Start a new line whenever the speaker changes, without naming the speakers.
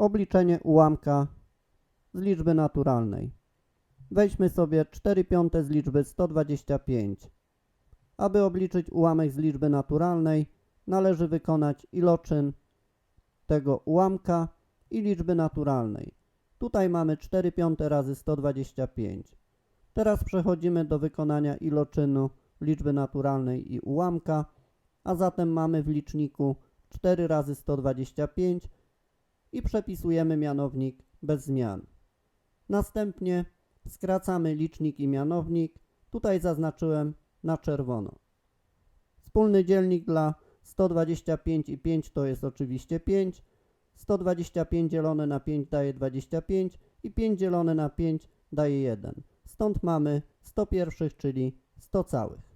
Obliczenie ułamka z liczby naturalnej. Weźmy sobie 4 piąte z liczby 125. Aby obliczyć ułamek z liczby naturalnej, należy wykonać iloczyn tego ułamka i liczby naturalnej. Tutaj mamy 4 piąte razy 125. Teraz przechodzimy do wykonania iloczynu liczby naturalnej i ułamka, a zatem mamy w liczniku 4 razy 125 i przepisujemy mianownik bez zmian. Następnie skracamy licznik i mianownik. Tutaj zaznaczyłem na czerwono. Wspólny dzielnik dla 125 i 5 to jest oczywiście 5. 125 dzielone na 5 daje 25 i 5 dzielone na 5 daje 1. Stąd mamy 100 pierwszych, czyli 100 całych.